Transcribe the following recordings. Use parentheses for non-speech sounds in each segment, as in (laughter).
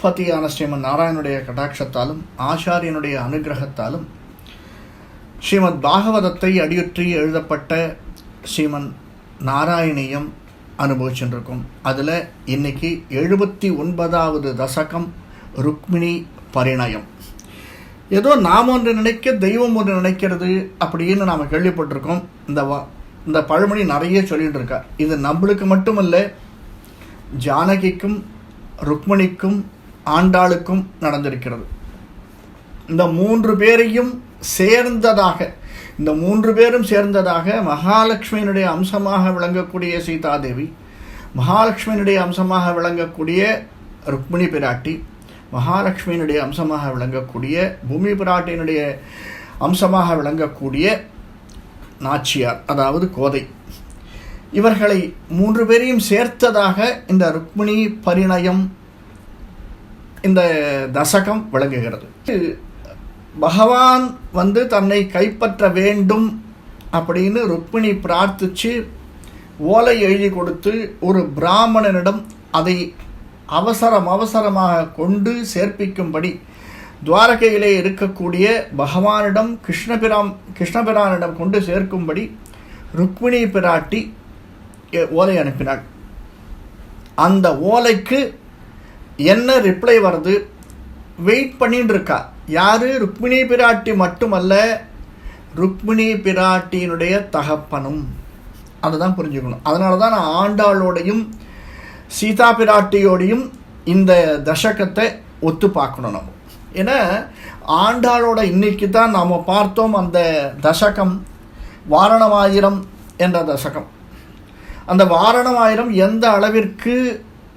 ஜெகத்பதியான ஸ்ரீமன் நாராயணுடைய கடாட்சத்தாலும் ஆச்சாரியனுடைய அனுகிரகத்தாலும் ஸ்ரீமத் பாகவதத்தை அடியுற்றி எழுதப்பட்ட ஸ்ரீமன் நாராயணியம் அனுபவிச்சுருக்கும் அதில் இன்னைக்கு எழுபத்தி ஒன்பதாவது தசகம் ருக்மிணி பரிணயம். ஏதோ நாம் ஒன்று நினைக்க தெய்வம் ஒன்று நினைக்கிறது அப்படின்னு நாம் கேள்விப்பட்டிருக்கோம். இந்த வா இந்த பழமொழி நிறைய சொல்லிகிட்டு இருக்கார் இது நம்மளுக்கு மட்டுமல்ல ஜானகிக்கும் ருக்மணிக்கும் ஆண்டாளுக்கும் நடந்திருக்கிறது. இந்த மூன்று பேரையும் சேர்ந்ததாக இந்த மூன்று பேரும் சேர்ந்ததாக மகாலட்சுமியினுடைய அம்சமாக விளங்கக்கூடிய சீதாதேவி மகாலட்சுமியினுடைய அம்சமாக விளங்கக்கூடிய ருக்மிணி பிராட்டி மகாலட்சுமியினுடைய அம்சமாக விளங்கக்கூடிய பூமி பிராட்டியினுடைய அம்சமாக விளங்கக்கூடிய நாச்சியார் அதாவது கோதை. இவர்களை மூன்று பேரையும் சேர்த்ததாக இந்த ருக்மிணி பரிணயம் இந்த தசகம் விளங்குகிறது. பகவான் வந்து தன்னை கைப்பற்ற வேண்டும் அப்படின்னு ருக்மிணி பிரார்த்திச்சு ஓலை எழுதி கொடுத்து ஒரு பிராமணனிடம் அதை அவசரம் அவசரமாக கொண்டு சேர்ப்பிக்கும்படி துவாரகையிலே இருக்கக்கூடிய பகவானிடம் கிருஷ்ணபிராம் கிருஷ்ணபிரானிடம் கொண்டு சேர்க்கும்படி ருக்மிணி பிராட்டி ஓலை அனுப்பினாள். அந்த ஓலைக்கு என்ன ரிப்ளை வருது? வெயிட் பண்ணிட்டு இருக்கா யாரு? ருக்மிணி பிராட்டி மட்டுமல்ல ருக்மிணி பிராட்டியினுடைய தகப்பனும். அதுதான் புரிஞ்சுக்கணும். அதனால தான் நான் ஆண்டாளோடையும் சீதா பிராட்டியோடையும் இந்த தசகத்தை ஒத்து பார்க்கணும் நம்ம. ஏன்னா ஆண்டாளோட இன்னைக்கு தான் நாம் பார்த்தோம் அந்த தசகம் வாரணமாயிரம் என்ற தசகம். அந்த வாரணமாயிரம் எந்த அளவிற்கு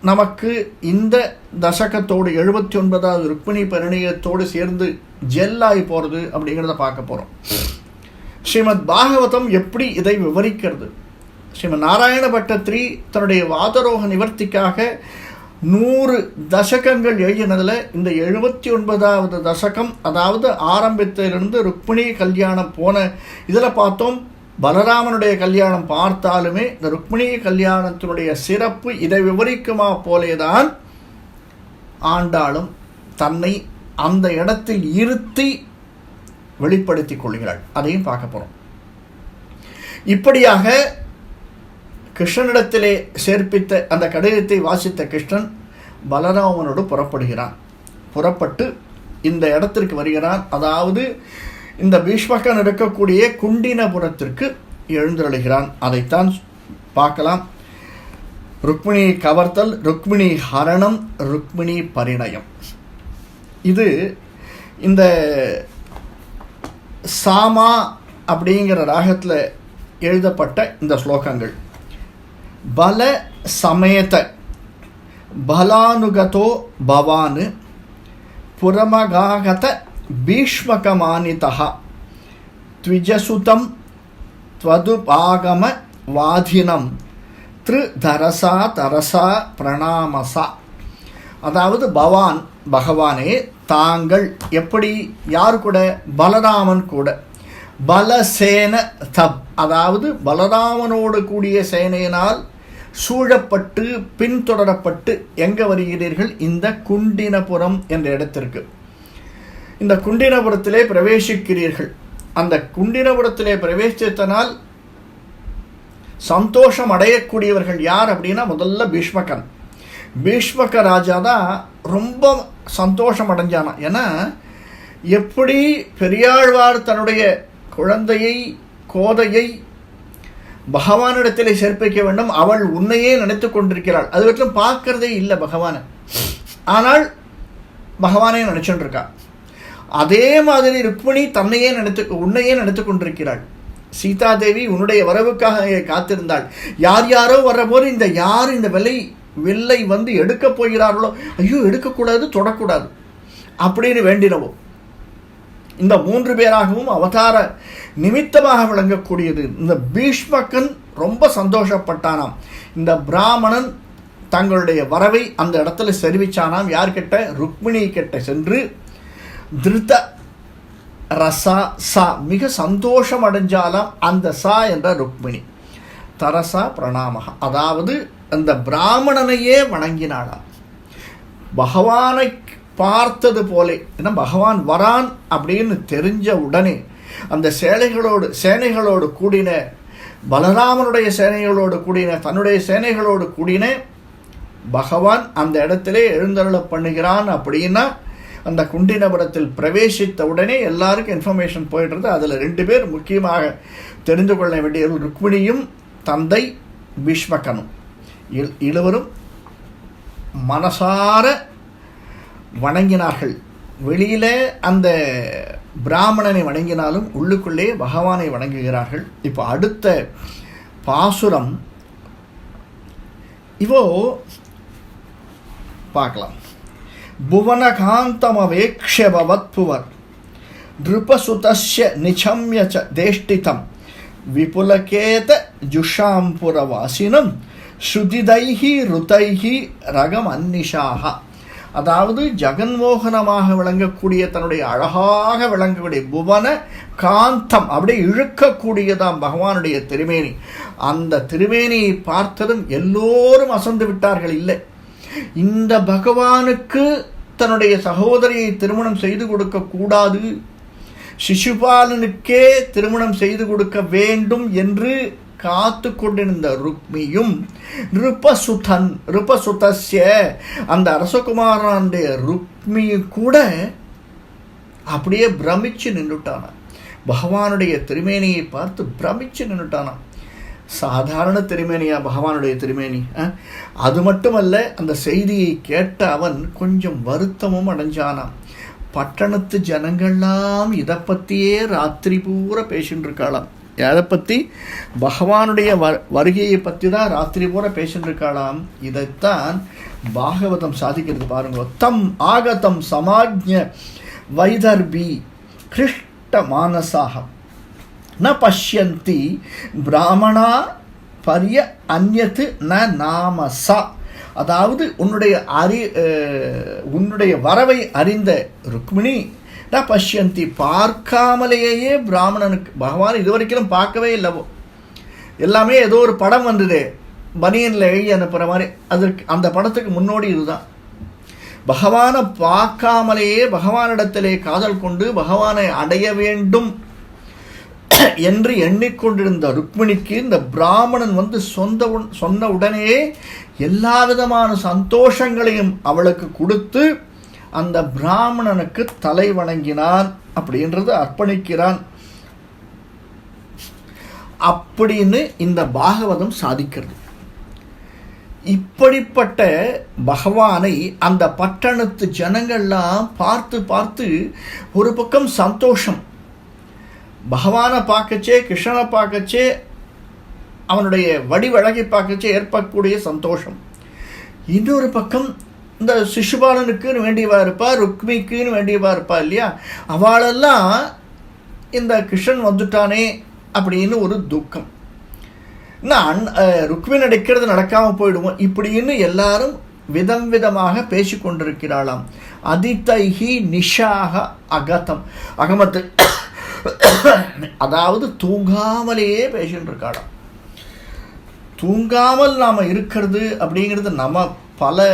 நமக்கு இந்த தசகத்தோடு எழுபத்தி ஒன்பதாவது ருக்மிணி பரிணயத்தோடு சேர்ந்து ஜெல்லாகி போகிறது அப்படிங்கிறத பார்க்க போகிறோம் ஸ்ரீமத் பாகவதம் எப்படி இதை விவரிக்கிறது? ஸ்ரீமத் நாராயண பட்டத்ரி தன்னுடைய வாதரோக நிவர்த்திக்காக நூறு தசகங்கள் எழுதினதில் இந்த எழுபத்தி ஒன்பதாவது தசகம் அதாவது ஆரம்பத்திலிருந்து ருக்மிணி கல்யாணம் போன இதில் பார்த்தோம் பலராமனுடைய கல்யாணம் பார்த்தாலுமே இந்த ருக்மிணி கல்யாணத்தினுடைய சிறப்பு இதை விவரிக்குமா போலேதான் ஆண்டாளும் தன்னை அந்த இடத்தில் இருத்தி வெளிப்படுத்திக் கொள்கிறாள். அதையும் பார்க்க போகிறோம் இப்படியாக கிருஷ்ணனிடத்திலே சேர்ப்பித்த அந்த கடிதத்தை வாசித்த கிருஷ்ணன் பலராமனோடு புறப்படுகிறான். புறப்பட்டு இந்த இடத்திற்கு வருகிறான். அதாவது இந்த பீஷ்மகன் இருக்கக்கூடிய குண்டினபுரத்திற்கு எழுந்தருளுகிறான். அதைத்தான் பார்க்கலாம். ருக்மிணி கவர்த்தல் ருக்மிணி ஹரணம் ருக்மிணி பரிணயம். இது இந்த சாமா அப்படிங்கிற ராகத்தில் எழுதப்பட்ட இந்த ஸ்லோகங்கள். பல சமேத பலானுகதோ பவானு புறமகாகத பீஷ்மகமானிதः த்விஜசுதம் त्वदुपागम வாதினம் திரு தரசா தரசா பிரணாமசா அதாவது பவான் பகவானே தாங்கள் எப்படி யார் கூட பலராமன் கூட பலசேன தப் அதாவது பலராமனோடு கூடிய சேனையினால் சூழப்பட்டு பின்தொடரப்பட்டு எங்கே வருகிறீர்கள் இந்த குண்டினபுரம் என்ற இடத்திற்கு இந்த குண்டினபுரத்திலே பிரவேசிக்கிறீர்கள். அந்த குண்டினபுரத்திலே பிரவேசித்தனால் சந்தோஷம் அடையக்கூடியவர்கள் யார் அப்படின்னா முதல்ல பீஷ்மகன். பீஷ்மக ராஜா தான் ரொம்ப சந்தோஷம் அடைஞ்சானா? ஏன்னா எப்படி பெரியாழ்வார் தன்னுடைய குழந்தையை கோதையை பகவானிடத்தில் சேர்ப்பிக்க வேண்டும் அவள் உன்னையே நினைத்து கொண்டிருக்கிறாள். அது வரைக்கும் பார்க்கறதே இல்லை பகவானை ஆனால் பகவானே நினச்சிட்டு இருக்கான் அதே மாதிரி ருக்மிணி தன்னையே நினைத்து உன்னையே நினைத்து கொண்டிருக்கிறாள் சீதாதேவி உன்னுடைய வரவுக்காக காத்திருந்தாள். யார் யாரோ வரபோது இந்த யார் இந்த விலை வில்லை வந்து எடுக்க போகிறார்களோ ஐயோ எடுக்கக்கூடாது தொடக்கூடாது. அப்படின்னு வேண்டினவோ. இந்த மூன்று பேராகவும் அவதார நிமித்தமாக விளங்கக்கூடியது. இந்த பீஷ்மக்கன் ரொம்ப சந்தோஷப்பட்டானாம். இந்த பிராமணன் தங்களுடைய வரவை அந்த இடத்துல தெரிவிச்சானாம் யார்கிட்ட? ருக்மிணி கிட்ட சென்று திருத ரசா சா. மிக சந்தோஷம் அடைஞ்சாலாம் அந்த சா என்ற ருக்மிணி. தரசா பிரணாமகா அதாவது அந்த பிராமணனையே வணங்கினாளாம் பகவானை பார்த்தது போலே ஏன்னா பகவான் வரான் அப்படின்னு தெரிஞ்ச உடனே அந்த சேனைகளோடு சேனைகளோடு கூடின பலராமனுடைய சேனைகளோடு கூடின தன்னுடைய சேனைகளோடு கூடின பகவான் அந்த இடத்திலே எழுந்தருள பண்ணுகிறான் அப்படின்னா அந்த குண்டினபுரத்தில் பிரவேசித்த உடனே எல்லாருக்கும் இன்ஃபர்மேஷன் போயிடுறது. அதில் ரெண்டு பேர் முக்கியமாக தெரிந்து கொள்ள வேண்டியவர்கள் ருக்மிணியும் தந்தை பீஷ்மகனும். இல்- இருவரும் மனசார வணங்கினார்கள். வெளியிலே அந்த பிராமணனை வணங்கினாலும் உள்ளுக்குள்ளே பகவானை வணங்குகிறார்கள். இப்போ அடுத்த பாசுரம். இவோ பார்க்கலாம். புவனகாந்தமவேக்ஷ்ய பவத்புவர் நிருபசுதஸ்ய நிச்சம்ய ச தேஷ்டிதம் விபுலகேத ஜுஷாம்புரவாசினம் ஸ்ருதிதைஹி ருதைஹி ரகம் அன்னிஷாக அதாவது ஜெகன்மோகனமாக விளங்கக்கூடிய தன்னுடைய அழகாக விளங்கக்கூடிய புவன காந்தம் அப்படியே இழுக்கக்கூடியதாம் பகவானுடைய திருமேனி. அந்த திருமேனியை பார்த்ததும் எல்லோரும் அசந்து விட்டார்கள் இல்லை. இந்த பகவானுக்கு தன்னுடைய சகோதரியை திருமணம் செய்து கொடுக்க கூடாது. சிசுபாலனுக்கே திருமணம் செய்து கொடுக்க வேண்டும் என்று காத்து கொண்டிருந்த ருக்மியும் ரிபசுதன் ரிபசுதஸ்ய அந்த அரசகுமாரனுடைய ருக்மியும் கூட அப்படியே பிரமிச்சு நின்றுட்டானான் பகவானுடைய திருமேனியை பார்த்து பிரமிச்சு நின்றுட்டானான் சாதாரண திருமேனியா பகவானுடைய திருமேனி அது மட்டுமல்ல அந்த செய்தியை கேட்ட அவன் கொஞ்சம் வருத்தமும் அடைஞ்சானாம். பட்டணத்து ஜனங்கள்லாம் இதை பற்றியே ராத்திரி பூரா பேசின்னு இருக்காளாம். எதை பற்றி பகவானுடைய வ வருகையை பற்றி தான் ராத்திரி பூரா பேசின்னு இருக்காளாம். இதைத்தான் பாகவதம் சாதிக்கிறது பாருங்க. தம் ஆகதம் சமாஜ்ய வைதர்பி கிருஷ்ட மானசாக ந பஷ்யந்தி பிராமணா பரிய அந்யத்து ந நாமசா அதாவது உன்னுடைய அறி உன்னுடைய வரவை அறிந்த ருக்மிணி ந பஷ்யந்தி பார்க்காமலேயே பிராமணனுக்கு பகவான் இதுவரைக்கும் பார்க்கவே இல்லவோ எல்லாமே ஏதோ ஒரு படம் வந்தது. பனியனில் எழுதி அனுப்புகிற மாதிரி. அதற்கு அந்த படத்துக்கு முன்னோடி இதுதான். பகவானை பார்க்காமலேயே பகவானிடத்திலே காதல் கொண்டு பகவானை அடைய வேண்டும். என்று எண்ணிக்கொண்டிருந்த ருக்மிணிக்கு இந்த பிராமணன் வந்து சொந்த சொன்ன உடனே எல்லா விதமான சந்தோஷங்களையும் அவளுக்கு கொடுத்து அந்த பிராமணனுக்கு தலை வணங்கினான் அப்படின்றது அர்ப்பணிக்கிறான். அப்படின்னு இந்த பாகவதம் சாதிக்கிறது. இப்படிப்பட்ட பகவானை அந்த பட்டணத்து ஜனங்கள்லாம் பார்த்து பார்த்து ஒரு பக்கம் சந்தோஷம் பகவானை பார்க்கச்சே கிருஷ்ணனை பார்க்கச்சே அவனுடைய வடிவழகை பார்க்கச்சே ஏற்படக்கூடிய சந்தோஷம். இன்னொரு பக்கம் இந்த சிசுபாலனுக்குன்னு வேண்டியவா இருப்பா ருக்மிக்குன்னு வேண்டியவா இருப்பா இல்லையா? அவளெல்லாம் இந்த கிருஷ்ணன் வந்துட்டானே அப்படின்னு ஒரு துக்கம். நான் ருக்மின் அடைக்கிறது நடக்காமல் போயிடுவோம் இப்படின்னு எல்லாரும் விதம் விதமாக பேசிக்கொண்டிருக்கிறாளாம். அதிதைஹி நிஷாக அகதம் அகமத்து அதாவது தூங்காமலேயே பேசிகிட்டு இருக்காளாம். தூங்காமல் நாம் இருக்கிறது அப்படிங்கிறது நம்ம பல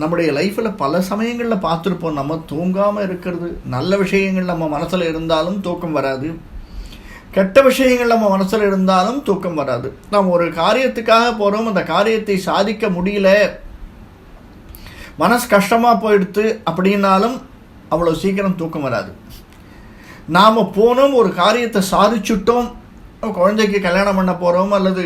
நம்முடைய லைஃப்பில் பல சமயங்களில் பார்த்துருப்போம். நம்ம தூங்காமல் இருக்கிறது நல்ல விஷயங்கள் நம்ம மனசில் இருந்தாலும் தூக்கம் வராது. கெட்ட விஷயங்கள் நம்ம மனசில் இருந்தாலும் தூக்கம் வராது. நாம் ஒரு காரியத்துக்காக போகிறோம் அந்த காரியத்தை சாதிக்க முடியல. மனசு கஷ்டமாக போயிடுத்து அப்படின்னாலும் அவ்வளோ சீக்கிரம் தூக்கம் வராது. நாம் போனோம் ஒரு காரியத்தை சாதிச்சுட்டோம். குழந்தைக்கு கல்யாணம் பண்ண போகிறோம் அல்லது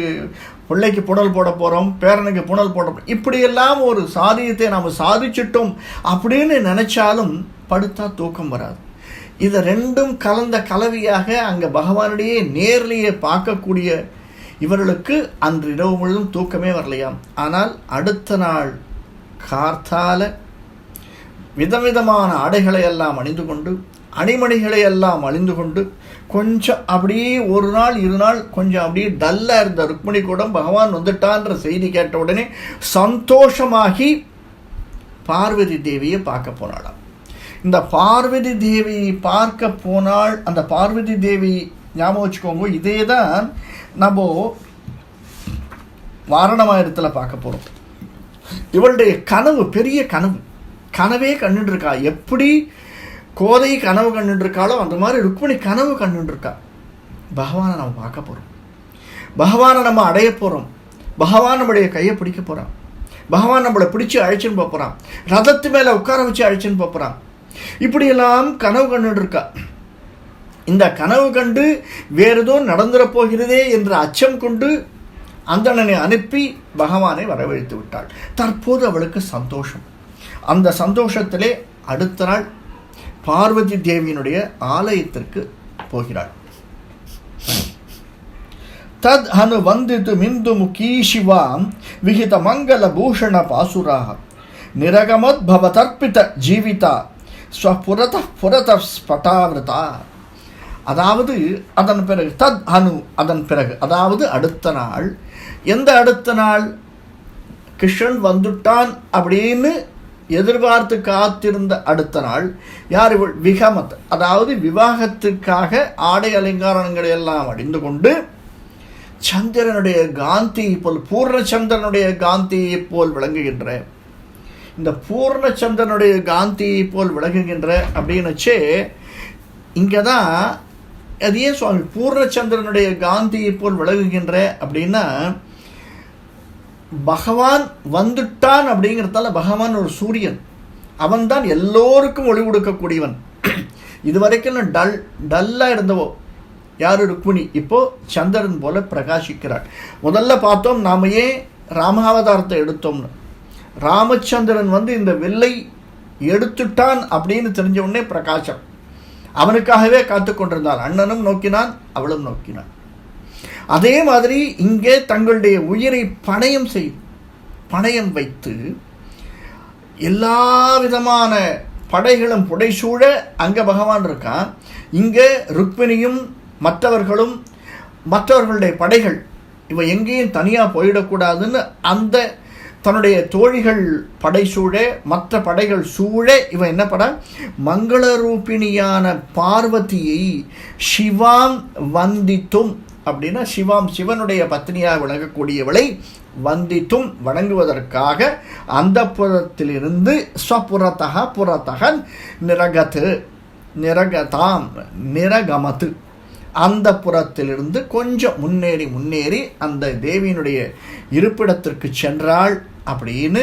பிள்ளைக்கு புனல் போட போகிறோம் பேரனுக்கு புனல் போட போகிறோம் இப்படியெல்லாம் ஒரு சாதியத்தை நாம் சாதிச்சிட்டோம் அப்படின்னு நினச்சாலும் படுத்தா தூக்கம் வராது. இதை ரெண்டும் கலந்த கலவையாக அங்கே பகவானுடைய நேர்லேயே பார்க்கக்கூடிய இவர்களுக்கு அன்று இரவு முழுதும் தூக்கமே வரலையாம். ஆனால் அடுத்த நாள் கார்த்தால விதவிதமான ஆடைகளை எல்லாம் அணிந்து கொண்டு அணிமணிகளை எல்லாம் அழிந்து கொண்டு கொஞ்சம் அப்படியே ஒரு நாள் இரு நாள் கொஞ்சம் அப்படியே டல்லாக இருந்த ருக்மிணி கூட பகவான் வந்துட்டான்ற செய்தி கேட்ட உடனே சந்தோஷமாகி பார்வதி தேவியை பார்க்க போனாளாம். இந்த பார்வதி தேவியை பார்க்க போனால் அந்த பார்வதி தேவி ஞாபகம் வச்சுக்கோங்க இதே தான் நம்ம வாரணமாயிரத்தில் பார்க்க போகிறோம் இவளுடைய கனவு பெரிய கனவு. கனவே கண்டுருக்கா எப்படி கோதை கனவு கண்டுருக்காளோ அந்த மாதிரி ருக்மிணி கனவு கண்டுருக்கா பகவானை நம்ம பார்க்க போகிறோம் பகவானை நம்ம அடைய போகிறோம் பகவான் நம்முடைய கையை பிடிக்க போகிறான் பகவான் நம்மளை பிடிச்சி அழைச்சின்னு போகிறான் ரதத்து மேலே உட்கார வச்சு அழைச்சின்னு போகிறான் இப்படியெல்லாம் கனவு கண்டுட்டு இருக்கா இந்த கனவு கண்டு வேறு ஏதோ நடந்துட போகிறதே என்ற அச்சம் கொண்டு அந்தணனை அனுப்பி பகவானை வரவழைத்து விட்டாள். தற்போது அவளுக்கு சந்தோஷம். அந்த சந்தோஷத்திலே அடுத்த நாள் பார்வதி தேவியினுடைய ஆலயத்திற்கு போகிறாள். தத் அனு வந்தித்து மிந்து முகீ சிவாம் விகித மங்கள பூஷண பாசுராக. நிரகமோத்பவ தர்ப்பித ஜீவிதா. ஸ்வபுரத புரத ஸ்பட்டாவிரதா அதாவது அதன் பிறகு தத் அனு அதன் பிறகு அதாவது அடுத்த நாள். எந்த அடுத்த நாள்? கிருஷ்ணன் வந்துட்டான் அப்படின்னு எதிர்பார்த்து காத்திருந்த அடுத்த நாள் யார் இவள்? விகமத். அதாவது விவாகத்திற்காக ஆடை அலங்காரங்களை எல்லாம் அடிந்து கொண்டு சந்திரனுடைய காந்தியை போல் பூர்ணச்சந்திரனுடைய காந்தியை போல் விளங்குகின்ற இந்த பூர்ணச்சந்திரனுடைய காந்தியை போல் விளங்குகின்ற அப்படின்னுச்சே இங்கே தான் அது ஏன் சுவாமி? பூர்ணச்சந்திரனுடைய காந்தியை போல் விளங்குகின்ற அப்படின்னா பகவான் வந்துட்டான் அப்படிங்கிறதால பகவான் ஒரு சூரியன். அவன்தான் எல்லோருக்கும் ஒளி கொடுக்கக்கூடியவன். இதுவரைக்கும் டல் டல்லாக இருந்தவோ யார்? ருக்மிணி. இப்போ சந்திரன் போல பிரகாசிக்கிறாள். முதல்ல பார்த்தோம் நாம ஏன் ராமாவதாரத்தை எடுத்தோம்னு. ராமச்சந்திரன் வந்து இந்த வெள்ளை எடுத்துட்டான் அப்படின்னு தெரிஞ்ச உடனே பிரகாசம். அவனுக்காகவே காத்து கொண்டிருந்தான் அண்ணனும் நோக்கினான் அவளும் நோக்கினான். அதே மாதிரி இங்கே தங்களுடைய உயிரை பணயம் செய் பணயம் வைத்து எல்லா விதமான படைகளும் புடைசூழ அங்கே பகவான் இருக்கான். இங்கே ருக்மிணியும் மற்றவர்களும் மற்றவர்களுடைய படைகள் இவ எங்கேயும் தனியாக போயிடக்கூடாதுன்னு அந்த தன்னுடைய தோழிகள் படை சூழ மற்ற படைகள் சூழ இவன் என்ன பட மங்களரூபிணியான பார்வதியை சிவாம் வந்தித்தும் அப்படின்னா சிவாம் சிவனுடைய பத்னியாக விளங்கக்கூடியவளை வந்தித்தும் வணங்குவதற்காக அந்த புறத்திலிருந்து ஸ்வபுரத்தக புறத்தக நிரகத்து நிரகதாம் நிரகமத்து. அந்த புறத்திலிருந்து கொஞ்சம் முன்னேறி முன்னேறி அந்த தேவியினுடைய இருப்பிடத்திற்கு சென்றாள் அப்படின்னு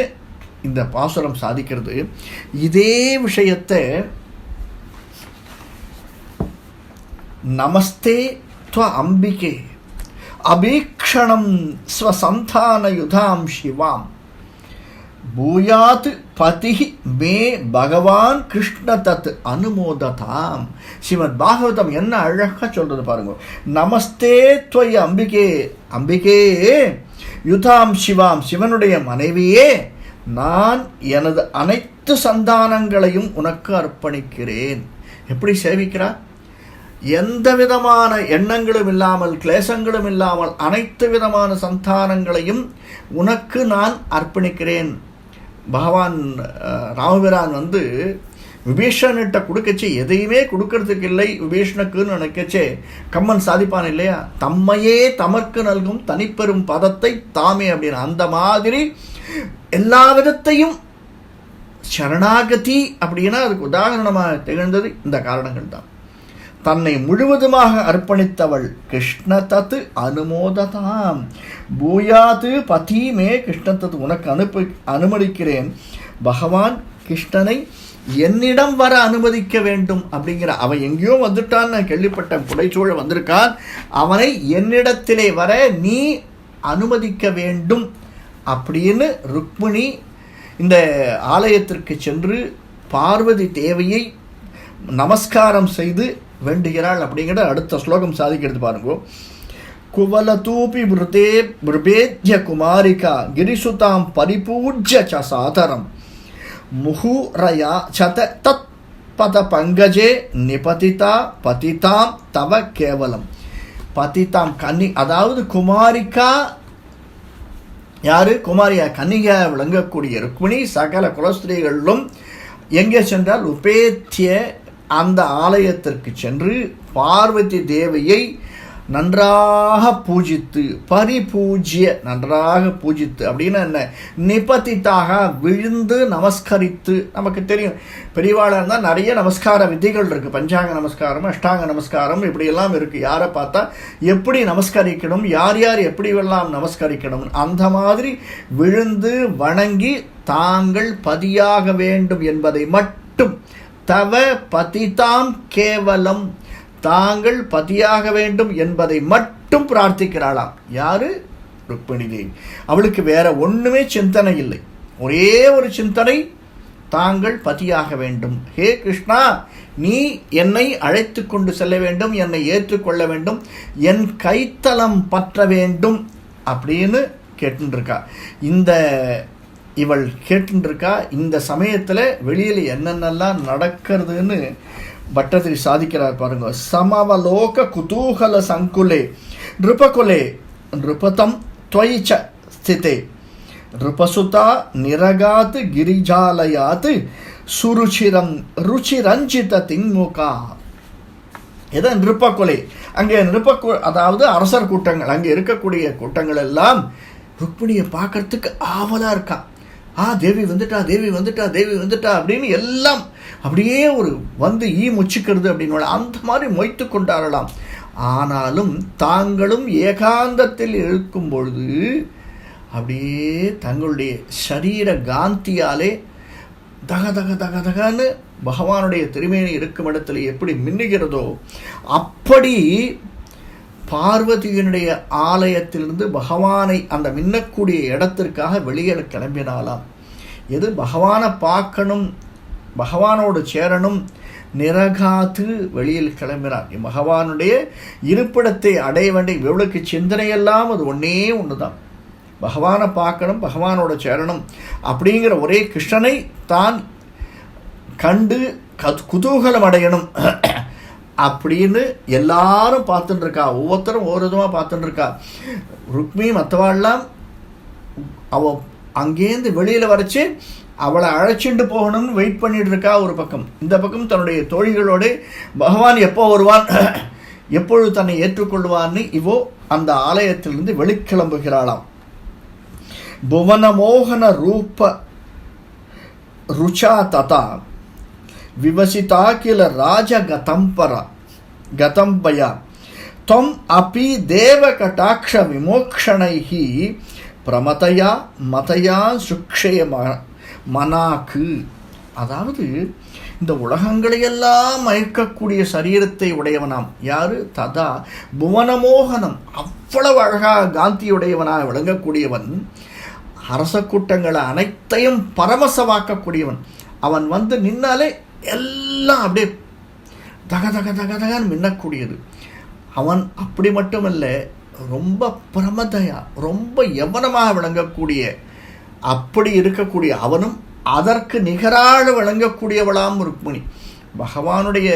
இந்த பாசுரம் சாதிக்கிறது. இதே விஷயத்தை நமஸ்தே துவ அம்பிகே அபீக்ஷணம் ஸ்வசந்தானயுதாம் சிவாம் பூயாத் பதி மே பகவான் கிருஷ்ண தத் அனுமோததாம் ஸ்ரீமத் பாகவதம் என்ன அழகா சொல்றது பாருங்க। நமஸ்தே துவய அம்பிகே। அம்பிகே யுதாம் சிவாம் சிவனுடைய மனைவியே நான் எனது அனைத்து சந்தானங்களையும் உனக்கு அர்ப்பணிக்கிறேன்। எப்படி சேவிக்கிறார்? எந்த விதமான எண்ணங்களும் இல்லாமல் கிளேசங்களும் இல்லாமல் அனைத்து விதமான சந்தானங்களையும் உனக்கு நான் அர்ப்பணிக்கிறேன். பகவான் ராமபிரான் வந்து விபீஷணிட்ட கொடுக்கச்சே எதையுமே கொடுக்கறதுக்கு இல்லை விபீஷனுக்குன்னு நினைக்கச்சே. கம்மன் சாதிப்பான் இல்லையா? தம்மையே தமக்கு நல்கும் தனிப்பெரும் பதத்தை தாமே அப்படின்னு. அந்த மாதிரி எல்லா விதத்தையும் சரணாகதி அப்படின்னா அதுக்கு உதாரணமாக திகழ்ந்தது இந்த காரணங்கள் தான் தன்னை முழுவதுமாக அர்ப்பணித்தவள் கிருஷ்ண தத்து அனுமோததாம். பூயாது பதீமே கிருஷ்ண தத்து உனக்கு அனுப்பி அனுமதிக்கிறேன். பகவான் கிருஷ்ணனை என்னிடம் வர அனுமதிக்க வேண்டும் அப்படிங்கிற அவன் எங்கேயோ வந்துட்டான்னு நான் கேள்விப்பட்டேன் புடைச்சூழ வந்திருக்கான். அவனை என்னிடத்திலே வர நீ அனுமதிக்க வேண்டும் அப்படின்னு ருக்மிணி இந்த ஆலயத்திற்கு சென்று பார்வதி தேவையை நமஸ்காரம் செய்து வேண்டுகிறாள் அப்படிங்கிற அடுத்த ஸ்லோகம் சாதிக்கிறது பாருங்க. குவலதூபி மிருதே மிருபேத்ய குமாரிகா கிரிசுதாம் பரிபூஜ்ய ச சாதரம். முகூரயா சத தத் பத பங்கஜே நிபதிதா பதிதாம் தவ கேவலம். பதிதாம் கன்னி அதாவது குமாரிக்கா யாரு? குமாரியா கன்னிகையாக விளங்கக்கூடிய ருக்மிணி சகல குலஸ்திரீகளிலும் எங்கே சென்றால் உபேத்திய அந்த ஆலயத்திற்கு சென்று பார்வதி தேவியை நன்றாக பூஜித்து பரிபூஜ்ய நன்றாக பூஜித்து அப்படின்னு என்ன? நிபத்தித்தாக விழுந்து நமஸ்கரித்து நமக்கு தெரியும். பெரியவாளாக இருந்தால் நிறைய நமஸ்கார விதிகள் இருக்குது பஞ்சாங்க நமஸ்காரம் அஷ்டாங்க நமஸ்காரம் இப்படியெல்லாம் இருக்குது யாரை பார்த்தா எப்படி நமஸ்கரிக்கணும் யார் யார் எப்படி எல்லாம் நமஸ்கரிக்கணும் அந்த மாதிரி விழுந்து வணங்கி தாங்கள் பதியாக வேண்டும் என்பதை மட்டும் தவ பதிதாம் கேவலம். தாங்கள் பதியாக வேண்டும் என்பதை மட்டும் பிரார்த்திக்கிறாளாம். யாரு? ருக்மிணி தேவி. அவளுக்கு வேற ஒண்ணுமே சிந்தனை இல்லை. ஒரே ஒரு சிந்தனை தாங்கள் பதியாக வேண்டும். ஹே கிருஷ்ணா நீ என்னை அழைத்து கொண்டு செல்ல வேண்டும் என்னை ஏற்றுக்கொள்ள வேண்டும் என் கைத்தலம் பற்ற வேண்டும் அப்படின்னு கேட்டுருக்கா இந்த இவள் கேட்டுருக்கா இந்த சமயத்தில் வெளியில் என்னென்னலாம் நடக்கிறதுன்னு பட்டத்திரி சாதிக்கிறார் பாருங்க. சமவலோக குதூகல சங்குலே நிருபகுலே நிருபதம் துவைச்ச ஸ்திதே. நிருபசுதா நிரகாத்து கிரிஜாலயாத் சுருச்சிரம் ருச்சிரஞ்சித திங்முகா ஏதோ நிருப்பக்கொலை அங்கே நிருப்ப அதாவது அரசர் கூட்டங்கள் அங்கே இருக்கக்கூடிய கூட்டங்கள் எல்லாம் ருக்மிணியை பார்க்கறதுக்கு ஆவலாக இருக்கான் ஆ தேவி வந்துட்டா தேவி வந்துட்டா தேவி வந்துட்டா அப்படின்னு எல்லாம் அப்படியே ஒரு வந்து ஈ முச்சிக்கிறது அப்படின்னு அந்த மாதிரி மொய்த்து கொண்டாடலாம். ஆனாலும் தாங்களும் ஏகாந்தத்தில் இருக்கும் பொழுது அப்படியே தங்களுடைய சரீர காந்தியாலே தக தக தக தகன்னு பகவானுடைய திருமேனி இருக்கும் இடத்துல எப்படி மின்னுகிறதோ அப்படி பார்வதியினுடைய ஆலயத்திலிருந்து பகவானை அந்த மின்னக்கூடிய இடத்திற்காக வெளியே கிளம்பினாலாம் எது? பகவானை பார்க்கணும் பகவானோடு சேரணும் நிரகாத்து வெளியில் கிளம்பினார் பகவானுடைய இருப்பிடத்தை அடைய வேண்டிய இவளுக்கு சிந்தனையெல்லாம் அது ஒன்றே ஒன்று தான் பகவானை பார்க்கணும் பகவானோட சேரணும் அப்படிங்கிற ஒரே கிருஷ்ணனை தான் கண்டு கத் குதூகலம் அடையணும் அப்படின்னு எல்லாரும் பார்த்துட்டு இருக்கா ஒவ்வொருத்தரும் ஒவ்வொரு விதமாக பார்த்துட்டு இருக்கா ருக்மி மற்றவாள்லாம் அவ அங்கேருந்து வெளியில் வரைச்சு அவளை அழைச்சிட்டு போகணும்னு வெயிட் பண்ணிட்டு இருக்கா ஒரு பக்கம். இந்த பக்கம் தன்னுடைய தோழிகளோடு பகவான் எப்போ வருவான்? எப்பொழுது தன்னை ஏற்றுக்கொள்வான்னு? இவோ அந்த ஆலயத்திலிருந்து வெளிக்கிளம்புகிறாளாம். புவனமோகன ரூப ருச்சா ததா ವಿವಸಿತಾಕಿಲ ರಾಜ ಗತಂಪರ ಗತಂಪಯ ತ್ವಂ ಅಪಿ ದೇವಕಟಾಕ್ಷ ವಿಮೋಕ್ಷಣೈ பிரமதைய மதையா சுக்ஷய மனாக்கு அதாவது இந்த உலகங்களையெல்லாம் மயக்கக்கூடிய சரீரத்தை உடையவனாம். யார்? ததா புவனமோகனம். அவ்வளவு அழகாக காந்தியுடையவனாக விளங்கக்கூடியவன். அரச கூட்டங்களை அனைத்தையும் பரவசமாக்கக்கூடியவன். அவன் வந்து நின்னாலே எல்லாம் அப்படியே தக தக தக தகன்னு மின்னக்கூடியது. அவன் அப்படி மட்டுமல்ல ரொம்ப பிரமதையா ரொம்ப யவனமாக விளங்கக்கூடிய அப்படி இருக்கக்கூடிய அவனும் அதற்கு நிகராக விளங்கக்கூடியவளாம் ருக்மிணி. பகவானுடைய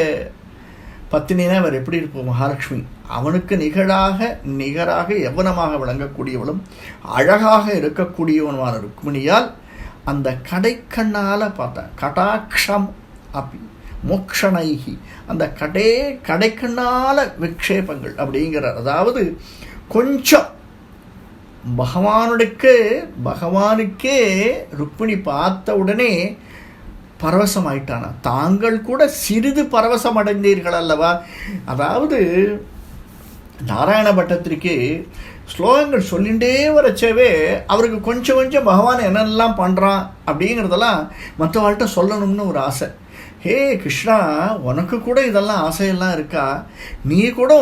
பத்தினா அவர் எப்படி இருப்போம்? மகாலட்சுமி. அவனுக்கு நிகழாக நிகராக எவ்வனமாக விளங்கக்கூடியவளும் அழகாக இருக்கக்கூடியவனுமான ருக்மிணியால் அந்த கடைக்கண்ணால் பார்த்தா கடாட்சம் அப்படி மோக்ஷணைகி அந்த கடே கடைக்கண்ணால விக்ஷேபங்கள் அப்படிங்கிறார். அதாவது கொஞ்சம் பகவானுக்கு பகவானுக்கே ருக்மிணி பார்த்த உடனே பரவசமாயிட்டானா? தாங்கள் கூட சிறிது பரவசம் அடைந்தீர்கள் அல்லவா? அதாவது நாராயண பட்டத்திற்கு ஸ்லோகங்கள் சொல்லிகிட்டே வரச்சவே அவருக்கு கொஞ்சம் கொஞ்சம் பகவான் என்னெல்லாம் பண்ணுறான் அப்படிங்கிறதெல்லாம் மற்றவாழ்கிட்ட சொல்லணும்னு ஒரு ஆசை. ஹே கிருஷ்ணா உனக்கு கூட இதெல்லாம் ஆசையெல்லாம் இருக்கா? நீ கூட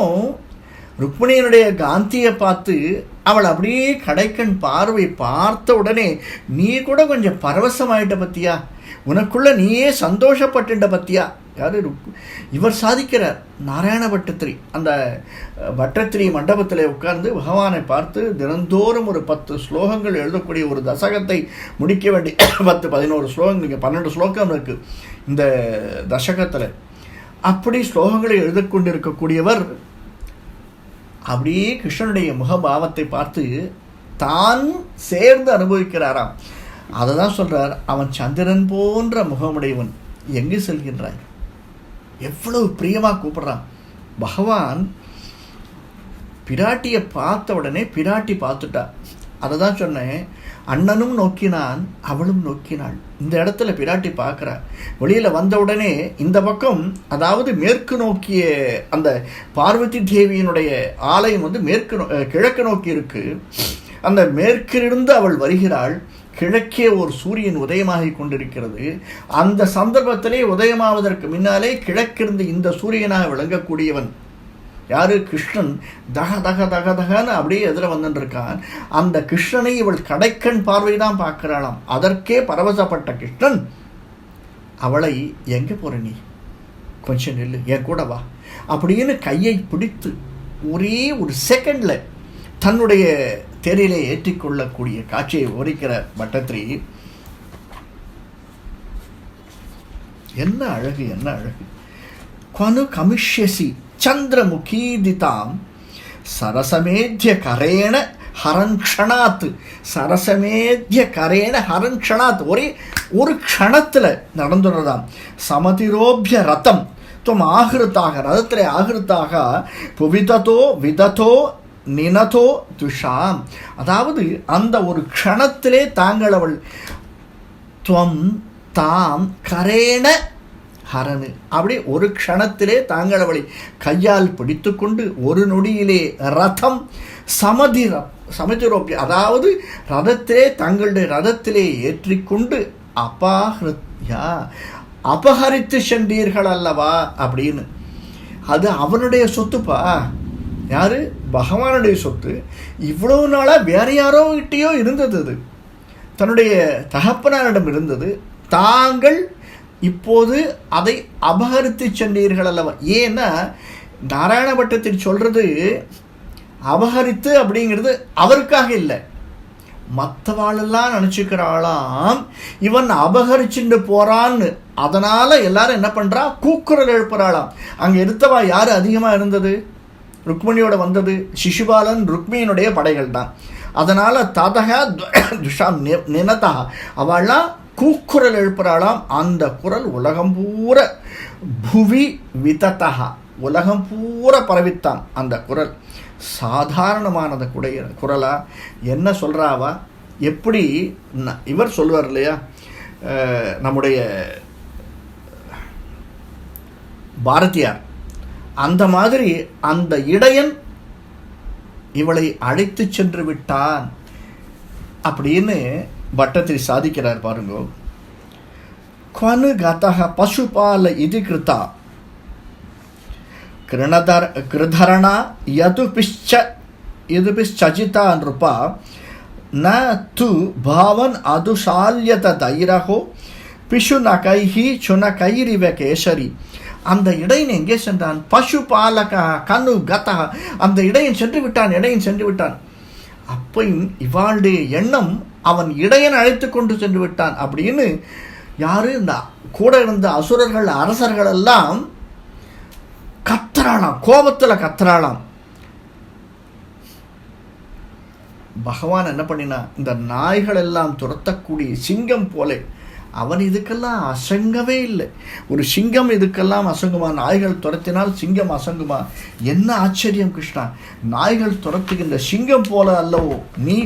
ருக்மிணியனுடைய காந்தியை பார்த்து அவள் அப்படியே கடைக்கண் பார்வை பார்த்த உடனே நீ கூட கொஞ்சம் பரவசமாயிட்ட பத்தியா? உனக்குள்ள நீயே சந்தோஷப்பட்டுட்ட பத்தியா? யாரு? இவர் சாதிக்கிறார் நாராயண பட்டத்திரி அந்த பட்டத்திரி மண்டபத்தில் உட்கார்ந்து பகவானை பார்த்து தினந்தோறும் ஒரு பத்து ஸ்லோகங்கள் எழுதக்கூடிய ஒரு தசகத்தை முடிக்க வேண்டிய (coughs) பத்து பதினோரு ஸ்லோகங்கள் இங்கே பன்னெண்டு ஸ்லோகம் இருக்குது இந்த தசகத்தில். அப்படி ஸ்லோகங்களை எழுதக்கொண்டிருக்கக்கூடியவர் அப்படியே கிருஷ்ணனுடைய முகபாவத்தை பார்த்து தான் சேர்ந்து அனுபவிக்கிறாராம். அதை தான் சொல்கிறார் அவன் சந்திரன் போன்ற முகமுடையவன் எங்கு செல்கின்றாய்? எவ்வளவு பிரியமாக கூப்பிட்றான். பகவான் பிராட்டியை பார்த்த உடனே பிராட்டி பார்த்துட்டா. அதை தான் சொன்னேன் அண்ணனும் நோக்கினான் அவளும் நோக்கினாள். இந்த இடத்துல பிராட்டி பார்க்குறா. வெளியில் வந்த உடனே இந்த பக்கம் அதாவது மேற்கு நோக்கிய அந்த பார்வதி தேவியினுடைய ஆலயம் வந்து மேற்கு நோ- கிழக்கு நோக்கி இருக்கு. அந்த மேற்கிலிருந்து அவள் வருகிறாள். கிழக்கே ஒரு சூரியன் உதயமாகிக் கொண்டிருக்கிறது. அந்த சந்தர்ப்பத்திலே உதயமாவதற்கு முன்னாலே கிழக்கிருந்து இந்த சூரியனாக விளங்கக்கூடியவன். யாரு? கிருஷ்ணன். தக தக தக தகன்னு அப்படியே எதிர வந்துட்டு இருக்கான் அந்த கிருஷ்ணனை இவள் கடைக்கண் பார்வை தான் பார்க்கிறாளாம். அதற்கே பரவசப்பட்ட கிருஷ்ணன் அவளை எங்க போற நீ? கொஞ்சம் நெல் என் கூட வா. அப்படின்னு கையை பிடித்து ஒரே ஒரு செகண்டில் தன்னுடைய தேரிலே ஏற்றிக்கொள்ளக்கூடிய காட்சியை விவரிக்கிற பட்டத்ரி என்ன அழகு என்ன அழகு. கொனு கமிஷ்யசி சந்திரமுகீதிதாம் சரசமேத்திய கரேண ஹரங்ஷணாத் சரசமேத்திய கரேன ஹரங்ஷணாத் ஒரே ஒரு க்ஷணத்தில் நடந்துடுறதாம் சமதிரோபிய ரதம் துவம் ஆகிருத்தாக ரதத்திலே ஆகிருத்தாக புவிததோ விததோ நினதோ துஷாம். அதாவது அந்த ஒரு க்ஷணத்திலே தாங்கள் அவள் துவம் தாம் கரேண ஹரனு. அப்படி ஒரு க்ஷணத்திலே தாங்கள் அவளை கையால் பிடித்துக்கொண்டு ஒரு நொடியிலே ரதம் சமதிரம் சமதிரோப்பி அதாவது ரதத்திலே தங்களுடைய ரதத்திலே ஏற்றிக்கொண்டு அபாஹிருத்யா அபகரித்து சென்றீர்கள் அல்லவா? அப்படின்னு. அது அவனுடைய சொத்துப்பா. யார்? பகவானுடைய சொத்து. இவ்வளவு நாளாக வேறு யாரோ கிட்டேயோ இருந்தது அது. தன்னுடைய தகப்பனாரிடம் இருந்தது. தாங்கள் இப்போது அதை அபகரித்து சென்றீர்கள் அல்லவா? ஏன்னா நாராயணபட்டத்தில் சொல்கிறது அபகரித்து அப்படிங்கிறது அவருக்காக இல்லை. மற்றவாளெல்லாம் நினச்சிக்கிறாளாம். இவன் அபகரிச்சுட்டு போகிறான்னு அதனால் எல்லாரும் என்ன பண்ணுறா கூக்குரல் எழுப்புறாளாம். அங்கே இருந்தவா யார் அதிகமாக இருந்தது? ருக்மிணியோட வந்தது சிசுபாலன் ருக்மியினுடைய படைகள் தான் அதனால் ததக துஷா நினதா. அவள்லாம் கூக்குரல் எழுப்புறாளாம். அந்த குரல் உலகம் பூர புவி விததா உலகம் பூர பரவித்தான் அந்த குரல். சாதாரணமானது குடைய குரலா? என்ன சொல்கிறாவா எப்படி இவர் சொல்வார் இல்லையா? நம்முடைய பாரதியார். அந்த மாதிரி அந்த இடையன் இவளை அழைத்து சென்று விட்டான் அப்படின்னு பட்டத்திரி சாதிக்கிறார் பாருங்க. கனு கதக பசுபால இது கிருதா கிருணதர கிருதரணா யது பிஷ்ச இது பிச்சஜிதா நృபா ந து பாவன் அதுசால்யத தைரகோ பிஷுனகைஹி சுனகைரிவ கேசரி. அந்த இடையன் எங்கே சென்றான்? பசு பாலக கனு கதா. அந்த இடையன் சென்று விட்டான் இடையன் சென்று விட்டான். அப்பையும் இவாளுடைய எண்ணம் அவன் இடையன் அழைத்து கொண்டு சென்று விட்டான். அப்படின்னு யாரு? இந்த கூட இருந்த அசுரர்கள் அரசர்கள் எல்லாம் கத்துறாளாம் கோபத்தில் கத்துறாளாம் பகவான் என்ன பண்ணினா இந்த நாய்கள் எல்லாம் துரத்தக்கூடிய சிங்கம் போலே அவன் இதுக்கெல்லாம் அசங்கவே இல்லை. ஒரு சிங்கம் இதுக்கெல்லாம் அசங்குமா? நாய்கள் துரத்தினால் சிங்கம் அசங்குமா? என்ன ஆச்சரியம் கிருஷ்ணா? நாய்கள் துரத்துகின்ற சிங்கம் போல அல்லவோ? நீ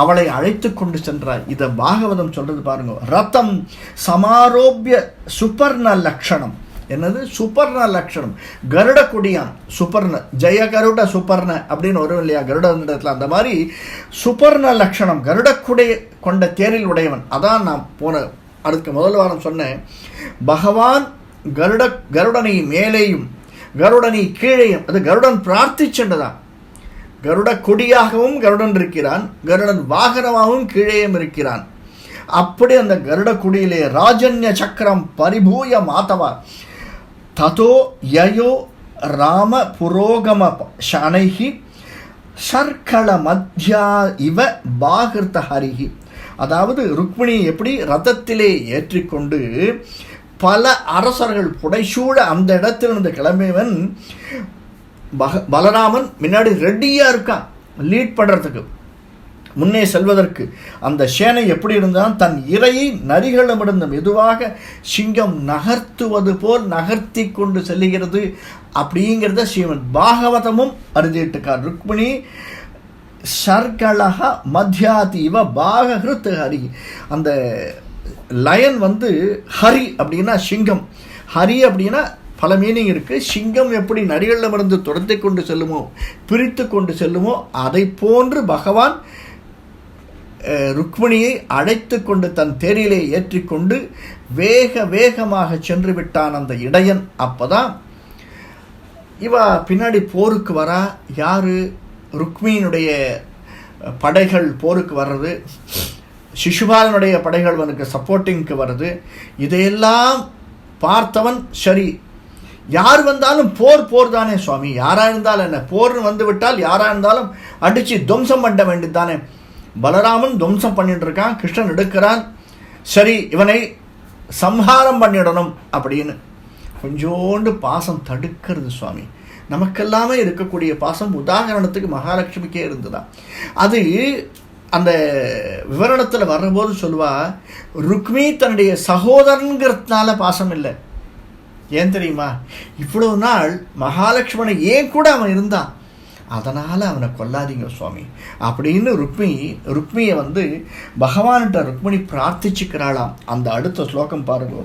அவளை அழைத்து கொண்டு சென்றாய். இதை பாகவதம் சொல்றது பாருங்க. ரத்தம் சமாரோபிய சுபர்ண லட்சணம் என்னது? சுபர்ண லட்சணம் கருட கொடியான் சுபர்ண ஜெய கருட சுபர்ண அப்படின்னு வரும் இல்லையா? கருட இடத்துல அந்த மாதிரி சுபர்ண லட்சணம் கருடக்குடைய கொண்ட தேரில் உடையவன். அதான் நான் போன அடுத்த முதல் வாரம் சொன்னேன். பகவான் கருட கருடனை மேலேயும் கருடனை கீழேயும் அது கருடன் பிரார்த்திச்சென்றதான் கருட கொடியாகவும் கருடன் இருக்கிறான் கருடன் வாகனமாகவும் கீழேயும் இருக்கிறான். அப்படி அந்த கருட குடியிலே ராஜன்ய சக்கரம் பரிபூய மாதவா ததோ யயோ ராம புரோகம ப ஷனைகி சர்க்கள மத்யா இவ பாகிருத்த ஹரிகி அதாவது ருக்மிணி எப்படி ரதத்திலே ஏற்றிக்கொண்டு பல அரசர்கள் புடைசூழ அந்த இடத்திலிருந்து கிளம்பியவன் பக பலராமன் முன்னாடி ரெடியாக இருக்கான் லீட் பண்ணுறதுக்கு முன்னே செல்வதற்கு. அந்த சேனை எப்படி இருந்தால் தன் இரையை நரிகளிடமிருந்து மெதுவாக சிங்கம் நகர்த்துவது போல் நகர்த்தி கொண்டு செல்லுகிறது அப்படிங்கிறத ஸ்ரீமத் பாகவதமும் அறிஞ்சிட்டுக்கார் ருக்மிணி சர்க்கலக மத்தியாதீவ பாகஹிருத் ஹரி. அந்த லயன் வந்து ஹரி அப்படின்னா சிங்கம். ஹரி அப்படின்னா பல மீனிங் இருக்குது சிங்கம் எப்படி நரிகளிடமிருந்து துரத்தி கொண்டு செல்லுமோ பிரித்து கொண்டு செல்லுமோ அதை போன்று பகவான் ருக்மிணியை அழைத்து கொண்டு தன் தேரிலே ஏற்றிக்கொண்டு வேக வேகமாக சென்று விட்டான் அந்த இடையன். அப்போதான் இவ பின்னாடி போருக்கு வரா. யாரு? ருக்மியினுடைய படைகள் போருக்கு வர்றது. சிசுபாலனுடைய படைகள் அவனுக்கு சப்போர்ட்டிங்க்கு வருது இதையெல்லாம் பார்த்தவன் சரி யார் வந்தாலும் போர் போர் தானே சுவாமி. யாராக இருந்தாலும் என்ன? போர்னு வந்து விட்டால் யாராக இருந்தாலும் அடித்து துவம்சம் பண்ண வேண்டியது தானே. பலராமன் துவம்சம் பண்ணிட்டு இருக்கான் கிருஷ்ணன் எடுக்கிறான். சரி இவனை சம்ஹாரம் பண்ணிடணும் அப்படின்னு கொஞ்சோண்டு பாசம் தடுக்கிறது சுவாமி. நமக்கெல்லாமே இருக்கக்கூடிய பாசம் உதாரணத்துக்கு மகாலட்சுமிக்கே இருந்துதான் அது அந்த விவரணத்தில் வர்றபோது சொல்லுவா ருக்மி தன்னுடைய சகோதரன்கிறதுனால பாசம் இல்லை. ஏன் தெரியுமா? இவ்வளவு நாள் மகாலட்சுமணன் ஏன் கூட அவன் இருந்தான்? அதனால் அவனை கொல்லாதீங்க சுவாமி. அப்படின்னு ருக்மி ருக்மியை வந்து பகவான்கிட்ட ருக்மிணி பிரார்த்திச்சுக்கிறாளாம். அந்த அடுத்த ஸ்லோகம் பாருங்க.